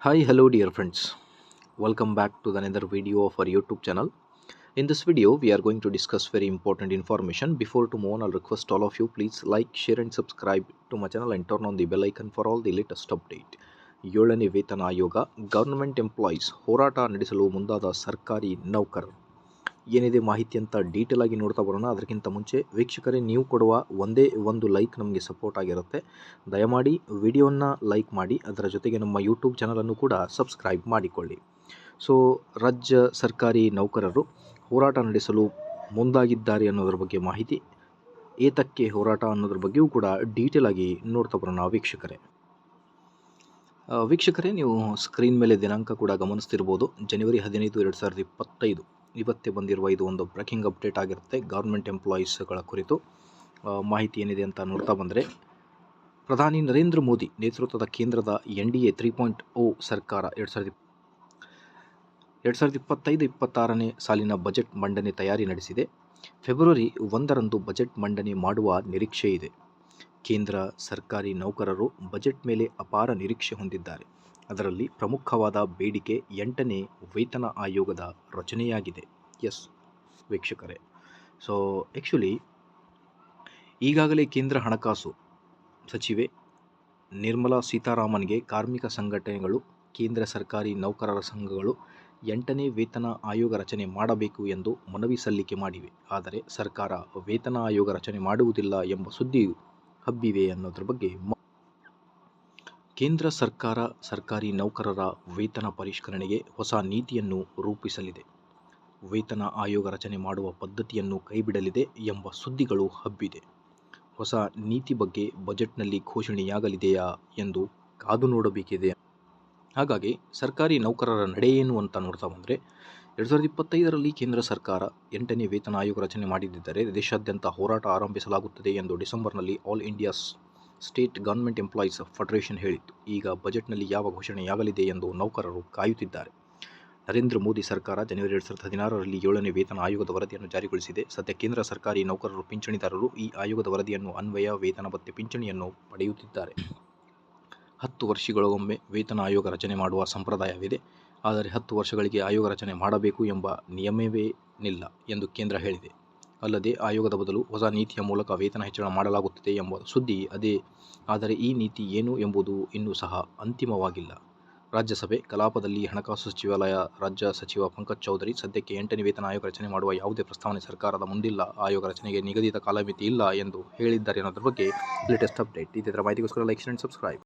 Hi, hello, dear friends. Welcome back to the another video of our YouTube channel. In this video, we are going to discuss very important information. Before to move on, I'll request all of you please like, share, and subscribe to my channel and turn on the bell icon for all the latest update. ಏಳನೇ ವೇತನ ಆಯೋಗ government employees ಹೋರಾಟ ನಡೆಸಲು ಮುಂದಾದ ಸರ್ಕಾರಿ ನೌಕರರು ಏನಿದೆ ಮಾಹಿತಿ ಅಂತ ಡೀಟೇಲ್ ಆಗಿ ನೋಡ್ತಾ ಬರೋಣ. ಅದಕ್ಕಿಂತ ಮುಂಚೆ ವೀಕ್ಷಕರೇ, ನೀವು ಕೊಡುವ ಒಂದೇ ಒಂದು ಲೈಕ್ ನಮಗೆ ಸಪೋರ್ಟ್ ಆಗಿರುತ್ತೆ. ದಯಮಾಡಿ ವಿಡಿಯೋನ ಲೈಕ್ ಮಾಡಿ, ಅದರ ಜೊತೆಗೆ ನಮ್ಮ ಯೂಟ್ಯೂಬ್ ಚಾನಲನ್ನು ಕೂಡ ಸಬ್ಸ್ಕ್ರೈಬ್ ಮಾಡಿಕೊಳ್ಳಿ. ಸೊ ರಾಜ್ಯ ಸರ್ಕಾರಿ ನೌಕರರು ಹೋರಾಟ ನಡೆಸಲು ಮುಂದಾಗಿದ್ದಾರೆ ಅನ್ನೋದ್ರ ಬಗ್ಗೆ ಮಾಹಿತಿ, ಏತಕ್ಕೆ ಹೋರಾಟ ಅನ್ನೋದ್ರ ಬಗ್ಗೆಯೂ ಕೂಡ ಡೀಟೇಲ್ ಆಗಿ ನೋಡ್ತಾ ಬರೋಣ ವೀಕ್ಷಕರೇ. ವೀಕ್ಷಕರೇ, ನೀವು ಸ್ಕ್ರೀನ್ ಮೇಲೆ ದಿನಾಂಕ ಕೂಡ ಗಮನಿಸ್ತಿರ್ಬೋದು. ಜನವರಿ ಹದಿನೈದು, ಎರಡು ಸಾವಿರದ ಇಪ್ಪತ್ತೈದು. ಇವತ್ತೇ ಬಂದಿರುವ ಇದು ಒಂದು ಬ್ರೇಕಿಂಗ್ ಅಪ್ಡೇಟ್ ಆಗಿರುತ್ತೆ ಗೌರ್ಮೆಂಟ್ ಎಂಪ್ಲಾಯೀಸ್ಗಳ ಕುರಿತು. ಮಾಹಿತಿ ಏನಿದೆ ಅಂತ ನೋಡ್ತಾ ಬಂದರೆ, ಪ್ರಧಾನಿ ನರೇಂದ್ರ ಮೋದಿ ನೇತೃತ್ವದ ಕೇಂದ್ರದ N D A three point O ಸರ್ಕಾರ ಎರಡು ಸಾವಿರದ ಎರಡು ಸಾವಿರದ ಇಪ್ಪತ್ತೈದು, ಇಪ್ಪತ್ತಾರನೇ ಸಾಲಿನ ಬಜೆಟ್ ಮಂಡನೆ ತಯಾರಿ ನಡೆಸಿದೆ. ಫೆಬ್ರವರಿ ಒಂದರಂದು ಬಜೆಟ್ ಮಂಡನೆ ಮಾಡುವ ನಿರೀಕ್ಷೆ ಇದೆ. ಕೇಂದ್ರ ಸರ್ಕಾರಿ ನೌಕರರು ಬಜೆಟ್ ಮೇಲೆ ಅಪಾರ ನಿರೀಕ್ಷೆ ಹೊಂದಿದ್ದಾರೆ. ಅದರಲ್ಲಿ ಪ್ರಮುಖವಾದ ಬೇಡಿಕೆ ಎಂಟನೇ ವೇತನ ಆಯೋಗದ ರಚನೆಯಾಗಿದೆ. ಎಸ್, ವೀಕ್ಷಕರೇ. ಸೊ ಆ್ಯಕ್ಚುಲಿ ಈಗಾಗಲೇ ಕೇಂದ್ರ ಹಣಕಾಸು ಸಚಿವೆ ನಿರ್ಮಲಾ ಸೀತಾರಾಮನ್ಗೆ ಕಾರ್ಮಿಕ ಸಂಘಟನೆಗಳು, ಕೇಂದ್ರ ಸರ್ಕಾರಿ ನೌಕರರ ಸಂಘಗಳು ಎಂಟನೇ ವೇತನ ಆಯೋಗ ರಚನೆ ಮಾಡಬೇಕು ಎಂದು ಮನವಿ ಸಲ್ಲಿಕೆ ಮಾಡಿವೆ. ಆದರೆ ಸರ್ಕಾರ ವೇತನ ಆಯೋಗ ರಚನೆ ಮಾಡುವುದಿಲ್ಲ ಎಂಬ ಸುದ್ದಿಯು ಹಬ್ಬಿವೆ ಅನ್ನೋದ್ರ ಬಗ್ಗೆ ಕೇಂದ್ರ ಸರ್ಕಾರ ಸರ್ಕಾರಿ ನೌಕರರ ವೇತನ ಪರಿಷ್ಕರಣೆಗೆ ಹೊಸ ನೀತಿಯನ್ನು ರೂಪಿಸಲಿದೆ. ವೇತನ ಆಯೋಗ ರಚನೆ ಮಾಡುವ ಪದ್ಧತಿಯನ್ನು ಕೈಬಿಡಲಿದೆ ಎಂಬ ಸುದ್ದಿಗಳು ಹಬ್ಬಿದೆ. ಹೊಸ ನೀತಿ ಬಗ್ಗೆ ಬಜೆಟ್ನಲ್ಲಿ ಘೋಷಣೆಯಾಗಲಿದೆಯಾ ಎಂದು ಕಾದು ನೋಡಬೇಕಿದೆ. ಹಾಗಾಗಿ ಸರ್ಕಾರಿ ನೌಕರರ ನಡೆ ಏನು ಅಂತ ನೋಡ್ತಾ ಬಂದರೆ, ಎರಡು ಸಾವಿರದ ಇಪ್ಪತ್ತೈದರಲ್ಲಿ ಕೇಂದ್ರ ಸರ್ಕಾರ ಎಂಟನೇ ವೇತನ ಆಯೋಗ ರಚನೆ ಮಾಡಿದ್ದರೆ ದೇಶಾದ್ಯಂತ ಹೋರಾಟ ಆರಂಭಿಸಲಾಗುತ್ತದೆ ಎಂದು ಡಿಸೆಂಬರ್ನಲ್ಲಿ all India state government employees federation ಹೇಳಿತ್ತು. ಈಗ ಬಜೆಟ್ನಲ್ಲಿ ಯಾವ ಘೋಷಣೆಯಾಗಲಿದೆ ಎಂದು ನೌಕರರು ಕಾಯುತ್ತಿದ್ದಾರೆ. ನರೇಂದ್ರ ಮೋದಿ ಸರ್ಕಾರ ಜನವರಿ ಎರಡು ಸಾವಿರದ ಹದಿನಾರರಲ್ಲಿ ಏಳನೇ ವೇತನ ಆಯೋಗದ ವರದಿಯನ್ನು ಜಾರಿಗೊಳಿಸಿದೆ. ಸದ್ಯ ಕೇಂದ್ರ ಸರ್ಕಾರಿ ನೌಕರರು, ಪಿಂಚಣಿದಾರರು ಈ ಆಯೋಗದ ವರದಿಯನ್ನು ಅನ್ವಯ, ವೇತನ ಮತ್ತು ಪಿಂಚಣಿಯನ್ನು ಪಡೆಯುತ್ತಿದ್ದಾರೆ. ಹತ್ತು ವರ್ಷಗಳಿಗೊಮ್ಮೆ ವೇತನ ಆಯೋಗ ರಚನೆ ಮಾಡುವ ಸಂಪ್ರದಾಯವಿದೆ. ಆದರೆ ಹತ್ತು ವರ್ಷಗಳಿಗೆ ಆಯೋಗ ರಚನೆ ಮಾಡಬೇಕು ಎಂಬ ನಿಯಮವೇನಿಲ್ಲ ಎಂದು ಕೇಂದ್ರ ಹೇಳಿದೆ. ಅಲ್ಲದೆ ಆಯೋಗದ ಬದಲು ಹೊಸ ನೀತಿಯ ಮೂಲಕ ವೇತನ ಹೆಚ್ಚಳ ಮಾಡಲಾಗುತ್ತದೆ ಎಂಬ ಸುದ್ದಿ ಅದೇ. ಆದರೆ ಈ ನೀತಿ ಏನು ಎಂಬುದು ಇನ್ನೂ ಸಹ ಅಂತಿಮವಾಗಿಲ್ಲ. ರಾಜ್ಯಸಭೆ, ಕಲಾಪದಲ್ಲಿ ಹಣಕಾಸು ಸಚಿವಾಲಯ, ರಾಜ್ಯ ಸಚಿವ ಪಂಕಜ್ ಚೌಧರಿ ಸದ್ಯಕ್ಕೆ ಎಂಟನೇ ವೇತನ ಆಯೋಗ ರಚನೆ ಮಾಡುವ ಯಾವುದೇ ಪ್ರಸ್ತಾವನೆ ಸರ್ಕಾರದ ಮುಂದಿಲ್ಲ. ಆಯೋಗ ರಚನೆಗೆ ನಿಗದಿತ ಕಾಲಮಿತಿ ಇಲ್ಲ ಎಂದು ಹೇಳಿದ್ದಾರೆ ಅನ್ನೋದ್ರ ಬಗ್ಗೆ ಲೇಟೆಸ್ಟ್ ಅಪ್ಡೇಟ್ ಇದೇ ಥರ ಮಾಹಿತಿಗೋಸ್ಕರ ಲೈಕ್ ಅಂಡ್ ಸಬ್ಸ್ಕ್ರೈಬ್